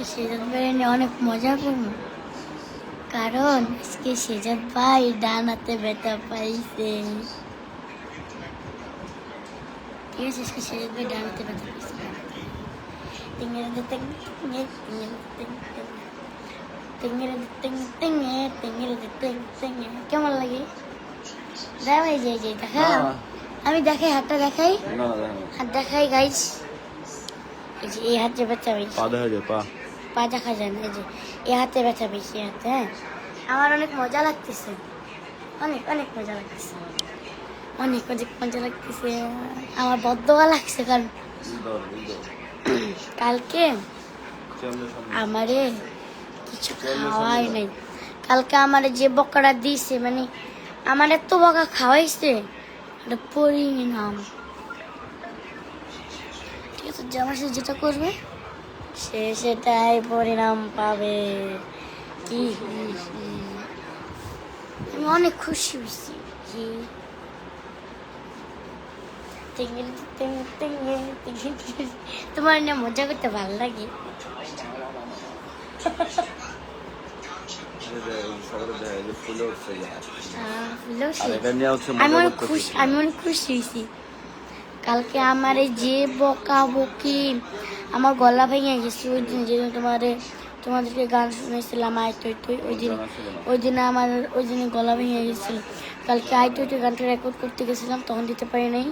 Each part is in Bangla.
আজকে সেজাদ ভাই নিয়ে অনেক মজা করব। কারণ আজকে সেজাদ ভাই ডানাতে ব্যথা পাইছে। ঠিক আছে আজকে সেজাদ ভাই ডানাতে ব্যথা পাইছে। কেমন লাগে? দেখাই যাই যাই দেখা। আমি দেখাই হাতটা দেখাই। হাত দেখাই গাইস এই যে হাতে পা দেখা যায় পা। পা দেখা যায় না এই যে এ হাতে ব্যথা এই হাতে হ্যাঁ? আমার অনেক মজা লাগতেছে। অনেক অনেক মজা লাগতেছে। অনেক অনেক মজা লাগতেছে। আমার বদ্ধবা লাগছে কারণ কালকে আমারে কিছু খাওয়াই নাই কালকে আমারে যে বকাটা দিছে মানে আমার এত বকা খাওয়াইছে এটা পরিণাম ঠিক আছে সাথে যেটা করবে সে সেটাই পরিণাম পাবে। হি। আমি অনেক খুশি হয়েছি। তোমার না মজা করতে ভালো লাগে? আমি অনেক খুশি আমি অনেক খুশি হয়েছি। কালকে আমার এই যে বকা বকি আমার গলা ভেঙে গেছে। ওই দিন যেদিন তোমার তোমাদেরকে গান শুনেছিলাম আয় তুই তুই ওই দিন ওই দিনে আমার ওই দিনে গলা ভেঙে গেছিল। কালকে আই তুই তুই গানটা রেকর্ড করতে গেছিলাম তখন দিতে পারি নাই।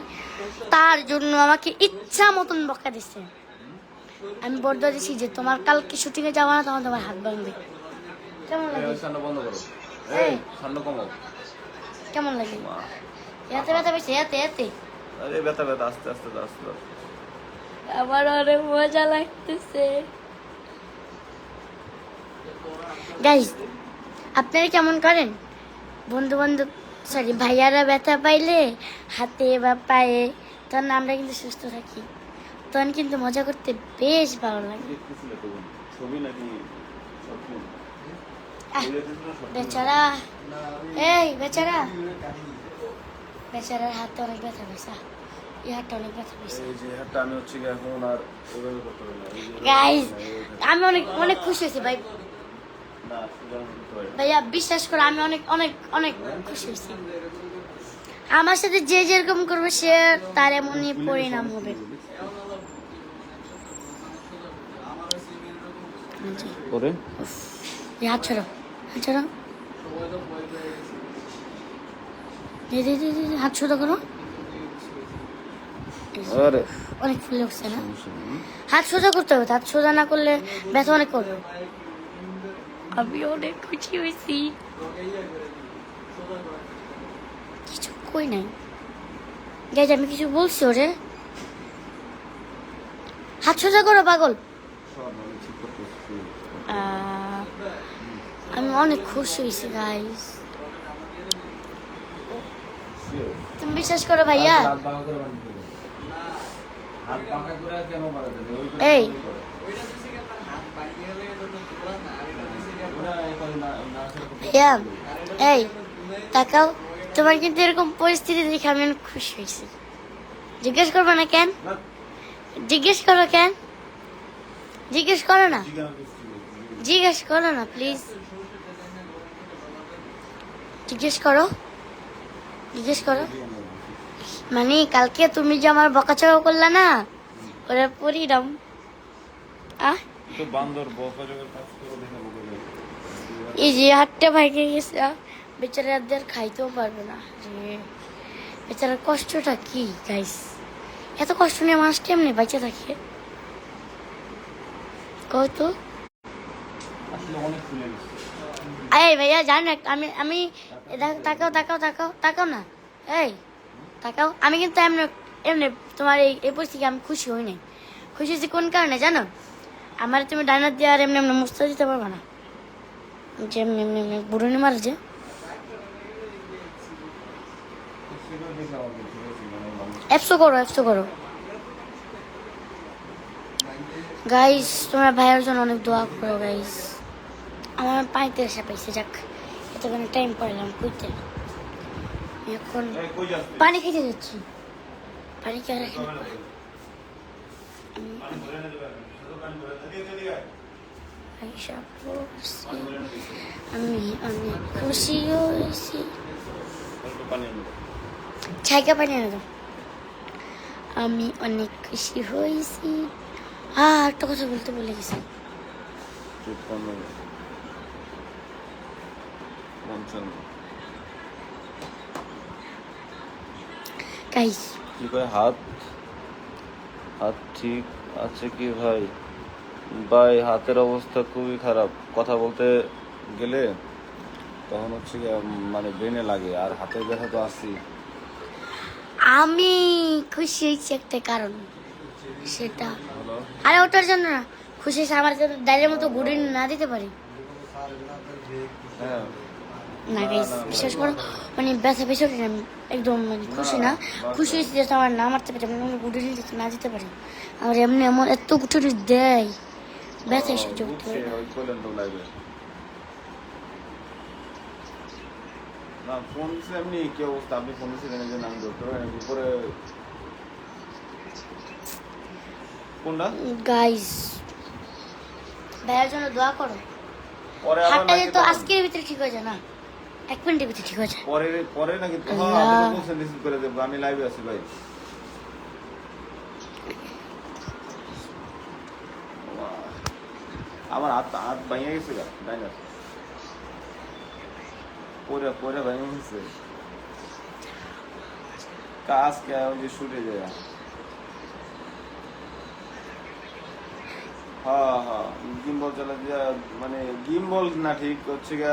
তার জন্য আমাকে ইচ্ছা মতন বকা দিছে। আমি বর্দা দিছি যে তোমার কালকে শুটিংয়ে যাওয়া না তখন তোমার হাত ভাঙবে। কেমন লাগে? কমাও। কেমন লাগে। এতে ব্যথা পেয়েছে এতে এতে। আরে ব্যথা ব্যথা আস্তে আস্তে আস্তে আস্তে। আমার অনেক মজা লাগতেছে। গাইস আপনারা কেমন করেন? বন্ধু বান্ধব সরি ভাইয়ারা ব্যথা পাইলে হাতে বা পায়ে তখন আমরা কিন্তু সুস্থ থাকি। তখন কিন্তু মজা করতে বেশ ভালো লাগে? বেচারা। এই বেচারা। বেচারার হাতে অনেক ব্যথা পেয়েছে আহ, এই হাতটা অনেক ব্যথা পেয়েছে এই যে হাতটা আমি হচ্ছে এখন আর ওইভাবে করতে পারি না। গাইস আমি অনেক অনেক খুশি হয়েছি ভাই। পারি। ভাইয়া বিশ্বাস করে আমি অনেক অনেক অনেক খুশি হয়েছি। আমার সাথে যে যেরকম করবে সে তার এমনই পরিণাম হবে। করে এই হাত ছড়ো হাত ছড়ো দে, দে, দে, দে, দে, হাত ছোটো করো। আরে। অনেক ফুলে উঠছে না? হাত সোজা করতে হবে হাত সোজা না করলে ব্যথা অনেক করবে। আমি অনেক খুশি হয়েছি। কিছু কই নাই। গাইজ আমি কিছু বলছি ওরে। হাত সোজা করো পাগল। আমি অনেক খুশি হয়েছি গাইজ তুমি বিশ্বাস করো ভাইয়া হাত বাঁকা করে বাঁধতে হবে। হাত বাঁকা করে আর কেন বাঁধাতে হবে? করো করে এই। ভাইয়া এই তাকাও। তোমার কিন্তু এরকম পরিস্থিতি দেখে আমি অনেক খুশি হয়েছি। জিজ্ঞেস করব না কেন? জিজ্ঞেস করো কেন? জিজ্ঞেস করো না। জিজ্ঞেস করো না প্লিজ জিজ্ঞেস করো। জিজ্ঞেস করো। মানে কালকে তুমি যে আমার বকাচকা করলা না ওরা আহ? করে দেখাবো বলে। এই যে হাতটা ভাইকে গেছে আহ, বেচারাদের খাইতেও পারবে না। রে বেচারার কষ্টটা কি গাইস এত কষ্ট নিয়ে মানুষ কেমনি বেঁচে থাকে? কত এই ভাইয়া জানো আমি আমি তাকাও তাকাও তাকাও তাকাও না। এই তাকাও। আমি কিন্তু এমনি এমনি তোমার এই এই পরিস্থিতি আমি খুশি হই নাই। খুশি হয়েছি কোন কারণে জানো? আমার তুমি ডাইনার দিয়ে আর এমনি এমনি মুস্তা দিতে পারবে না। যে এমনি এমনি এমনি বুড়নি মার যে। আমার ঠিক আছে, মানুষ- অ্যাপসও করো অ্যাপসও করো। গাইস তোমরা ভাইয়ের জন্য অনেক দোয়া করো গাইস আমার পানিতে এসে পাইছে যাক। এতক্ষণ টাইম পাইলাম কইতে। এখন? পানি খেতে যাচ্ছি। পানি কে পড়ছি আমি অনেক খুশি হয়েছি। ছাইকা পানি এনে দাও। আমি অনেক খুশি হয়েছি। হ্যাঁ একটা কথা বলতে বলে গেছি। পঞ্চান্ন গাইস কি কয় হাত? হাত ঠিক আছে কি ভাই? ভাই হাতের অবস্থা খুবই খারাপ। কথা বলতে গেলে তখন হচ্ছে মানে ব্রেনে লাগে আর হাতের ব্যথা তো আসি আমি খুশি হয়েছি একটা কারণ সেটা। আরে ওটার জন্য না খুশি হয়েছে আমার জন্য ডাইরের মতো গুড়ি না দিতে পারি। হ্যাঁ। না গাইস বিশেষ করে মানে ব্যথা আমি একদম মানে খুশি না। খুশি হয়েছি যে আমার না মারতে পারি আমি দিতে না দিতে পারি। আমার এমনি এমন এত গুটুরি দেয়। ব্যথা এসে যোগ বুঝছি, ওই কইলেন তো লাইভে। না ফোন এমনি কি অবস্থা? আপনি ফোন দিছিলেন এই জন্য আমি ধরতে পারি উপরে। কোনটা? গাইস ভাইয়ের জন্য দোয়া করো। হাতটা যেহেতু আজকের ভিতরে ঠিক হয়ে যায় না। এক মিনিটের ভিতরে ঠিক হয়ে যায়। পরে পরে নাকি আপনি বলছেন রিসিভ করে দেবো আমি লাইভে আছি ভাই। আমার হাত হাত ভাঙে গেছে গা ডাইনার পরে পরে ভেঙে গেছে। কাজ কে ওই যে শুটে যায়। হ্যাঁ হ্যাঁ গিম্বল চালা মানে গিম্বল না ঠিক হচ্ছে গা।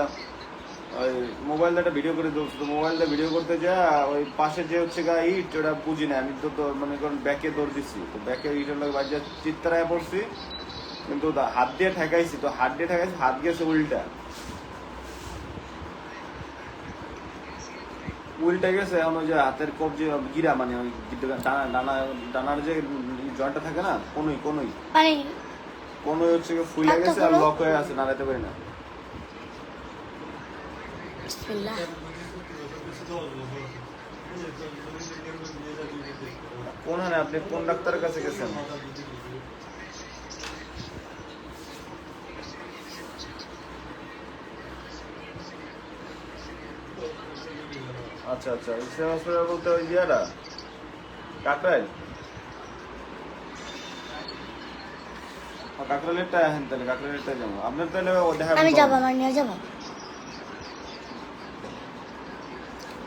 ওই মোবাইল একটা ভিডিও করে দিচ্ছি তো মোবাইলটা ভিডিও করতে যা ওই পাশে যে হচ্ছে গা ইট ওটা বুঝি না আমি তো তো মনে করেন ব্যাকে দৌড় দিছি তো ব্যাকে ইটের লাগে বাজে চিত্তারায় পড়ছি কিন্তু হাত দিয়ে ঠেকাইছি তো হাত দিয়ে ঠেকাইছি হাত গেছে উল্টা। উল্টা গেছে এখন ওই যে হাতের কবজি গিরা মানে ওই ডানা ডানা ডানার যে জয়েন্টটা থাকে না কোনোই কোনোই। মানে কোনোই হচ্ছে গিয়ে ফুলে গেছে আর লক হয়ে আছে নাড়াতে পারি না। বিসমিল্লাহ। কোন আপনি কোন ডাক্তারের কাছে গেছেন? আচ্ছা আচ্ছা ইসলাম হসপিটাল বলতে ওই ইয়েটা কাকরাইল? কাকরাইলেরটা হেন তাহলে কাকরাইলেরটা যাব। আপনার তাহলে ও দেখা আমি যাব আমার নিয়ে যাব।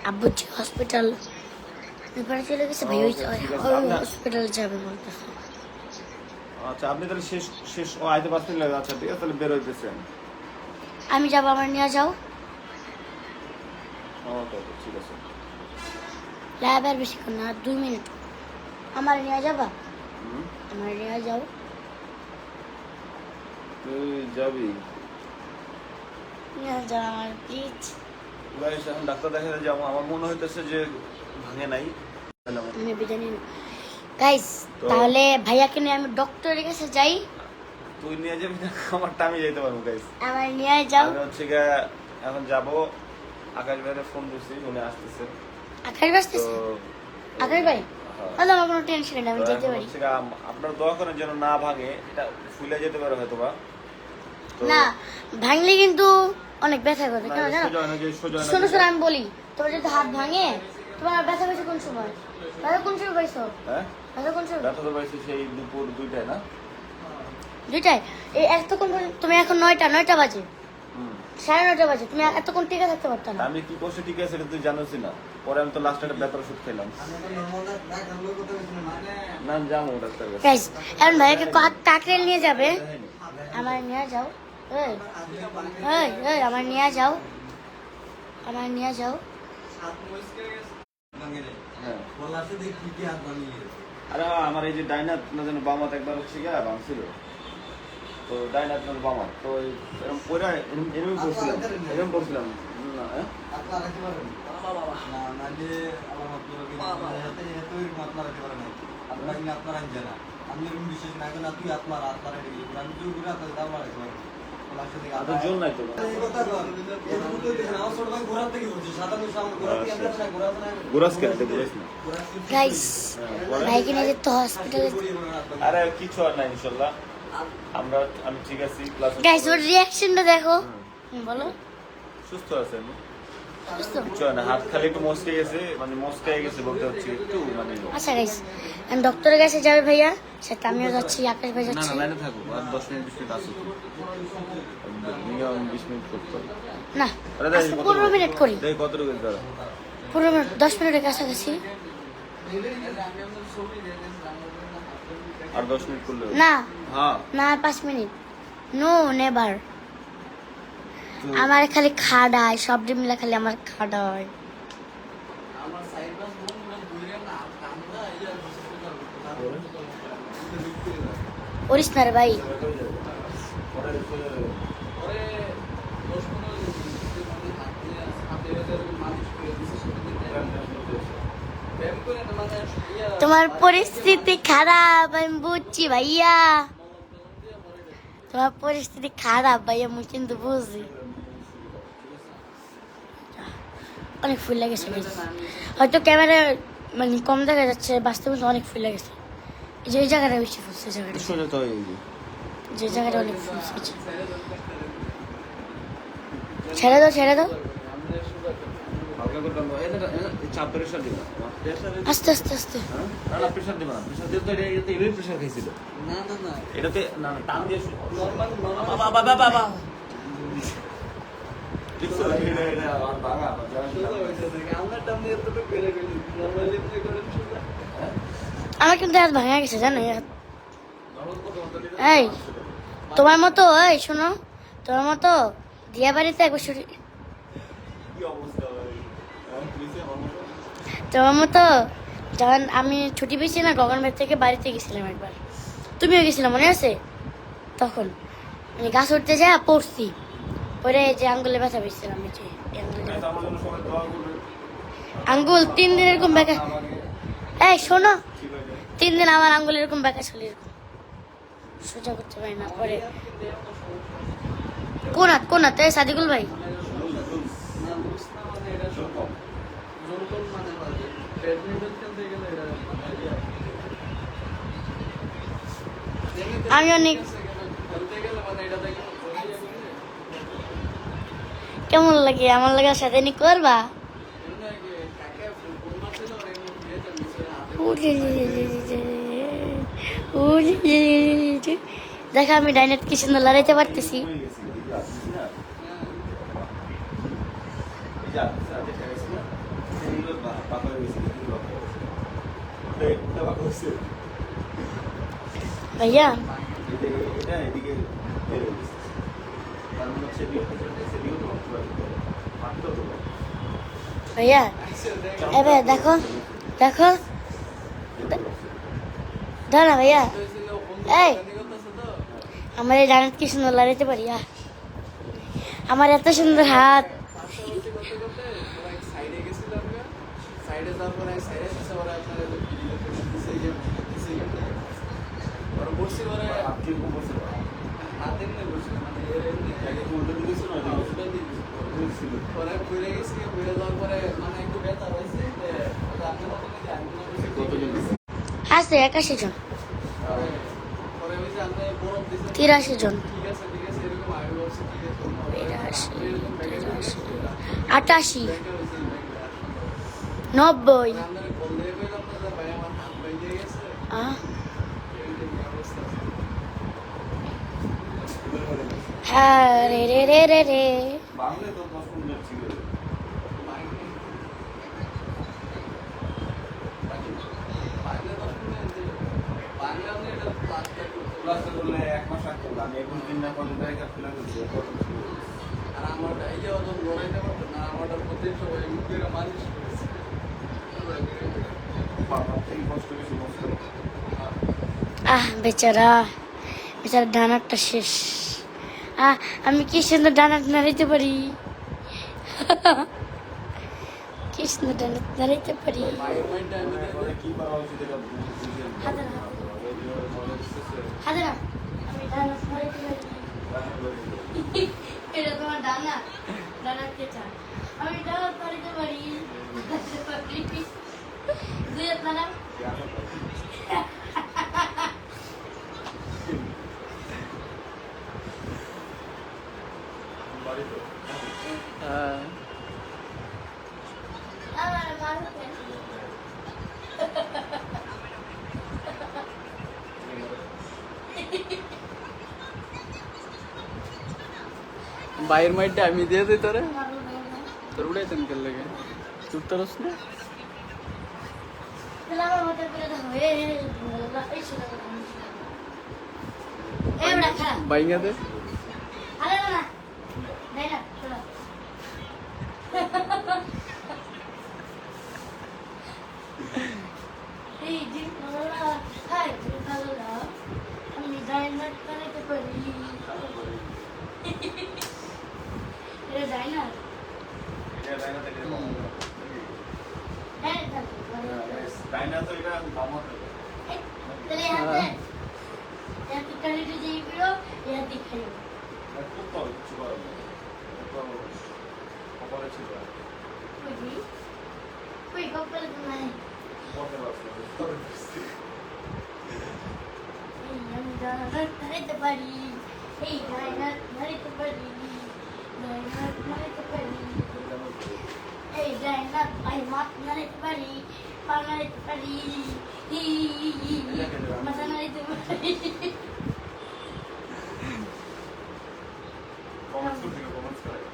আব্বু হসপিটাল এবারে চলে গেছে ভাই? ওই হসপিটাল যাবে বলতেছে। আচ্ছা আপনি তাহলে শেষ শেষ ও আইতে পারছেন লাগে। আচ্ছা ঠিক আছে তাহলে বের হইতেছেন আমি যাব আমার নিয়ে যাও। ওকে ঠিক আছে। ল্যাব আর বেশিক্ষণ না দুই মিনিট। আমার নিয়ে যাবা? আমার নিয়ে যাও। তুই যাবি? নিয়ে যাও আমার প্লিজ গাইস এখন ডাক্তার দেখাতে যাব। আমার মনে হইতেছে যে ভাঙে নাই। আমি নিন গাইস তাহলে ভাইয়াকে নিয়ে আমি ডক্টরের কাছে যাই। তুই নিয়ে যাবি না? আমারটা আমি যেতে পারব গাইস আমার নিয়ে যাও। আমি হচ্ছে এখন যাব। আকাশ ভাইয়ের ফোন দিচ্ছি উনি আসতেছে। আকাশ তো বাসতেছে আকাশ ভাই? হ্যাঁ। তাহলে আমার কোনো টেনশন নেই আমি যেতে পারি। আপনার দোয়া যেন না ভাঙে। এটা ফুলে যেতে পারে হয়তো বা না ভাঙলে কিন্তু অনেক ব্যথা করে কেন জানো? হয় শোনো শোনো আমি বলি তোমার যদি হাত ভাঙে তোমার ব্যথা পেয়েছে কোন সময়? ব্যথা কোন সময় পাইছো? হ্যাঁ? ব্যথা কোন সময়? ব্যথা তো পাইছি সেই দুপুর দুইটায় না? দুইটাই এই এতক্ষণ তুমি এখন নয়টা নয়টা বাজে। সাড়ে নয়টা বাজে তুমি এতক্ষণ টিকে থাকতে পারতো না। আমি কি করছি ঠিক আছে তুই জানোস না। পরে আমি তো লাস্ট একটা ব্যথার ওষুধ খেলাম। না? যাব ডাক্তার গাইস এখন ভাইয়াকে কাকরেল নিয়ে যাবে। আমার নিয়ে যাও। এই এই এই আমার নিয়ে যাও। আমার নিয়ে যাও। হ্যাঁ। আরে হ্যাঁ, আমার এই যে ডাইনাত না যেন বামাত একবার হচ্ছে গিয়া ভাঙছিল। তো ডাইনাত না বামাত তো এরকম পরে এরকম এরকম করছিলাম এরকম না হ্যাঁ? আপনার জোর নাই। তো গুরাস কেন দেখতে যাইস না। গাইস হ্যাঁ, পরে? আরে কিছু আর না ইনশাল্লাহ আমরা আমি ঠিক আছি গাইস ওর রিয়াকশনটা দেখো। বলো। সুস্থ আছে আমি বুঝছ কিছু হয় না হাত খালি একটু মস্কে গেছে মানে মস্কাই গেছে বলতে হচ্ছে একটু মানে আচ্ছা গাইস আমি ডক্টরের কাছে যাবে ভাইয়া সাথে আমিও যাচ্ছি আকাশ ভাই না যাচ্ছে। না লাইনে থাকো আর দশ মিনিট বিশ মিনিট আসো মিনিমাম বিশ মিনিট করতে না আজকে কত পনেরো মিনিট করি। দেখি কত রুপে দাঁড়া। পনেরো মিনিট দশ মিনিটের কাছাকাছি। আর দশ মিনিট করলে না হ্যাঁ। না পাঁচ মিনিট। নো নেভার তো- আমার খালি খাডায় সব মিলা খালি আমার খাডায় করিস না রে ভাই। তোমার পরিস্থিতি খারাপ আমি বুঝছি ভাইয়া। তোমার পরিস্থিতি খারাপ ভাইয়া আমি কিন্তু বুঝি অনেক ফুল লেগেছে হয়তো ক্যামেরা মানে কম দেখা যাচ্ছে বাস্তবে অনেক ফুল লেগেছে। এই যে জায়গাটা বেশি ফুলছে এই জায়গাটা। যে। জায়গাটা অনেক ফুলছে ছেড়ে দাও ছেড়ে দাও। আস্তে আস্তে আস্তে। না না প্রেশার দিবা না। প্রেশার দিলে তো এটা এটাতে এভাবে প্রেশার খাইছিল। না না না। এটাতে না না টান দিয়ে বাবা বাবা বাবা দেখছ এটা এটা আমার কিন্তু ভাঙা গেছে, জানো? এই তোমার মতো, এই, শোনো। তোমার মতো দিয়া বাড়িতে একবার ছুটি? তোমার মতো যখন আমি ছুটি পেয়েছি না, গগন ভাই থেকে বাড়িতে গেছিলাম একবার। তুমিও গেছিলাম মনে আছে? তখন। মানে গাছ উঠতে যা পড়ছি। পরে যে আঙ্গুলে ব্যথা পেয়েছিলাম আঙ্গুলে। তিন দিন এরকম ব্যাকা এই শোনো। তিন দিন আমার আঙ্গুল এরকম ব্যাকা ছিল এরকম। সোজা করতে পারি না পরে। কোন হাত কোন হাত? এই সাদিকুল ভাই। না লুজ না মানে এটা সব জোর কম মানে বাজে ব্যাডমিন্টন খেলতে গেলে এটা আমি অনেক খেলতে গেলে মানে এটা দেখে জড়িয়ে গেলে কেমন লাগে আমার লাগার সাথে নি করবা। দেখো আমি ডাইনেট কি সুন্দর লড়াইতে পারতেছি। ভাইয়া ভাইয়া এবে দেখো দেখো। দাঁড়া ভাইয়া। এই। আমার এই জানাত কি সুন্দর লড়াইতে পারি আমার এত সুন্দর হাত পাশে বসে করতে করতে ওরা এক সাইডে গেছিল আমরা সাইডে যাওয়ার পরে সাইডে এসে ওরা আপনার সেই সেই ওরা বসছি ওরা হাত কীরকম বসে? হাত এমনি বসছিল মানে এর এমনি একে কি উল্টো দিকে ছিল, ওদিকে? উল্টো দিয়ে দিছিল। পরে ঘুরে গেছি ঘুরে যাওয়ার পরে একটু ব্যথা হয়েছে যে ওটা আপনি মতো নাকি আমি করছি কতজন দিছে? আছে একাশি জন তিরাশি জন ঠিক আছে ঠিক আছে এরকম আমি বলছি ঠিক আছে কোনো হবে না। বিরাশি, এরকম ব্যাগে তিরাশি। ব্যাগে আটাশি হয়েছে এই ব্যাগে। নব্বই আপনারা কল দিয়ে কইলাম না যে ভাই আমার হাত ভেঙে গেছে আহ, এই অবস্থা হ্যাঁ রে রে রে রে রে বাংলায় তো দশ পনেরো জন ছিল। ক্লাসে করলে এক মাস। আমি না কলেজ করছি। আহ বেচারা বেচারা ডানারটা শেষ। আহ আমি কি সুন্দর ডানার নাড়াইতে পারি? কি সুন্দর ডানার নাড়াইতে পারি? পরে কি করা উচিত এটা বুঝে নিতে হবে। হাতে না আমি ডানার পারি এটা তোমার ডানা? ডানা কে চায়? আমি ডানা পারিতে পারি। দুই হাত বাইরের মাইটটা আমি দিয়ে দিই তোরে। তোর উড়াইতেন কে লাগে চুপ তোর না বাইঙ্গা আমার মতো করে দেখো, এ, এ, এ, এই শোনো, এই ওটা খারাপ। বাইঙ্গা দে আরে না, না। দেখ না, শোনো। এই যে কালোরা, হাই, যে কালোরা, আমি ডাইনার বানাতে পারি। এটা ডাইনার? এটা ডাইনা থেকে কম হবে। ডাইনার বানাতে পারি। ডাইনা তো এটা কম হবে। এই, তাহলে হাতে, হাতে কালিটা যেই বেরো, এই হাতে খাইও। আর খুব তল, কিছু করার নেই। তো কপালে ছিল। কই? কই, কপালে তো নাই। পথে বাঁচলো। এই আমি পারি। এই পারি। পারি। এই পারি। পা পারি। মাথা পারি। করে।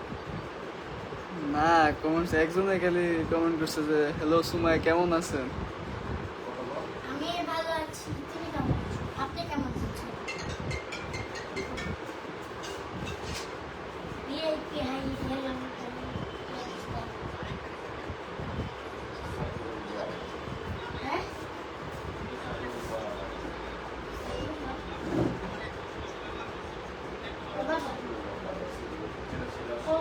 না কমেন্টস একজনে খালি কমেন্ট করছে যে হ্যালো সুমাই কেমন আছেন কথা বল। আমি ভালো আছি তুমি কেমন আছো আপনি কেমন আছেন ভিআইপি হাই হ্যালো হ্যাঁ ও বাবা যেটা ছিল। ও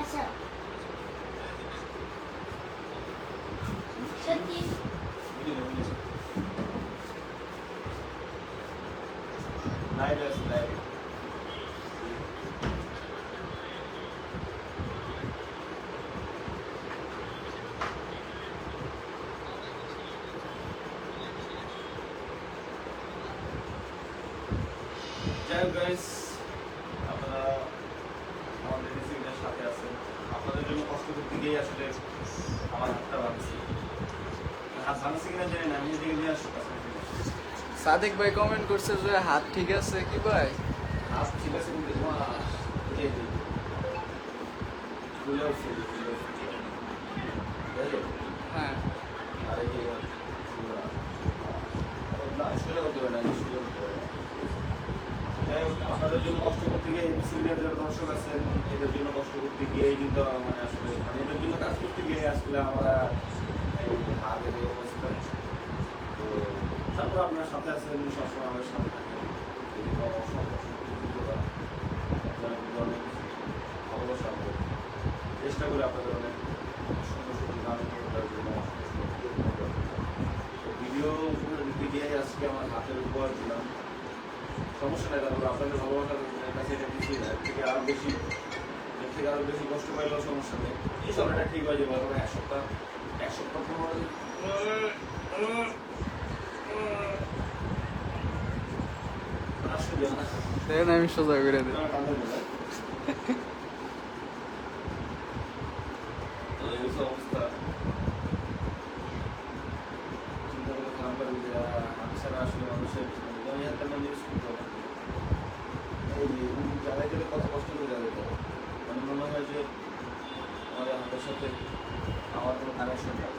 আচ্ছা সত্যি বুঝলি, বুঝলি। Live আছে, live। যাই হোক guys, আপনারা আমাদের রেসিপিটার সাথে আছেন। আপনাদের জন্য কষ্ট করতে গিয়ে আসলে আমার হাতটা ভাঙছি হাত ভাঙছি কিনা জানি না আমি এদিকে নিয়ে আসছি সাদিক ভাই কমেন্ট করছে যে হাত ঠিক আছে কি ভাই? হাত ঠিক আছে কিন্তু তোমার এই যে ফুলে উঠছে ফুলে উঠছে বুঝলে? হ্যাঁ আর এই যে ফুলগুলো। না, শুলে উঠতে পারে না, শুলে উঠতে পারে না। যাই হোক, আপনাদের জন্য কষ্ট করতে গিয়ে সিনিয়র যারা দর্শক আছেন এদের জন্য কষ্ট করতে গিয়ে কিন্তু মানে আসলে মানে এদের জন্য কাজ করতে গিয়ে আসলে আমরা হাতের এই তো তারপর আপনার সাথে আছেন সবসময় আমাদের সাথে অনেক ভালোবাসা আমরা চেষ্টা করি আপনাদের অনেক সুন্দর সুন্দর গান করার জন্য ভিডিও গিয়ে আজকে আমার হাতের উপহার দিলাম সমস্যা নাই। তারপর আপনাদের ভালোবাসার কাছে এটা কিছুই না থেকে আরও বেশি এর থেকে আরও বেশি কষ্ট পাইলেও সমস্যা নেই এই সময়টা ঠিক হয়ে যাবে এক সপ্তাহ এক সপ্তাহ পর আসলে না দেখেন আমি সোজা করে দিই না, কান্দে না। তো এই হচ্ছে অবস্থা। চিন্তা করে খারাপ লাগে যে, আহ, হাত ছাড়া আসলে মানুষের মানে জমি হাতে মানে use করতে হবে। এই যে, উম, জ্বালায় গেলে কত কষ্ট করে জ্বালাইতে হবে। মানে মনে হয় যে আমাদের হাতের সাথে আমার কোনো কানেকশন নেই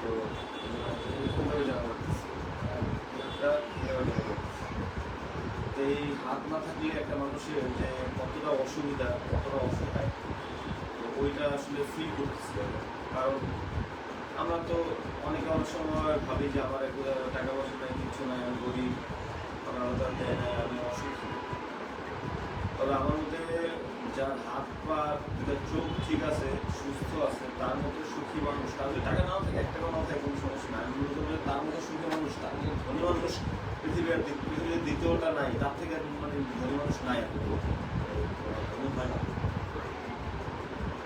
তো এই জন্য এই সুন্দর জানা করতেছি একটা এভাবে জানা করতেছি। তো এই হাত না থাকলে একটা মানুষের যে কতটা অসুবিধা কতটা অসহায় তো ওইটা আসলে ফিল করতেছি আমি। কারণ আমরা তো অনেকে অনেক সময় ভাবি যে আমার টাকা পয়সা নাই, কিছু নাই, আমি গরিব, আমার আলাদা দেয় না আমি অসুখী তবে আমার মধ্যে যার হাত পা যার চোখ ঠিক আছে, সুস্থ আছে, তার মতো সুখী মানুষ, তার যদি টাকা নাও থাকে, এক টাকা নাও থাকে, কোনো সমস্যা নাই। আমি মূলত তার মতো সুখী মানুষ, তার মতো ধনী মানুষ, পৃথিবীর পৃথিবীর দ্বিতীয়টা নাই, তার থেকে মানে ধনী মানুষ নাই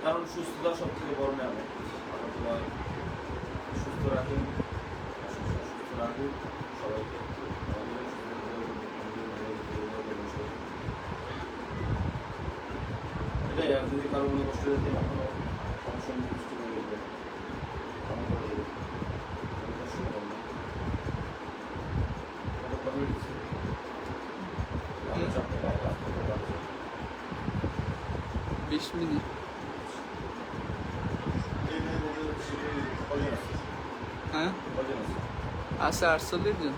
কারণ সুস্থতা সব থেকে বড় নেই তোমার সুস্থ রাখুন। এটাই আর যদি কারও মনে কষ্ট যদি আপনারা সমস্যা sarsılırdın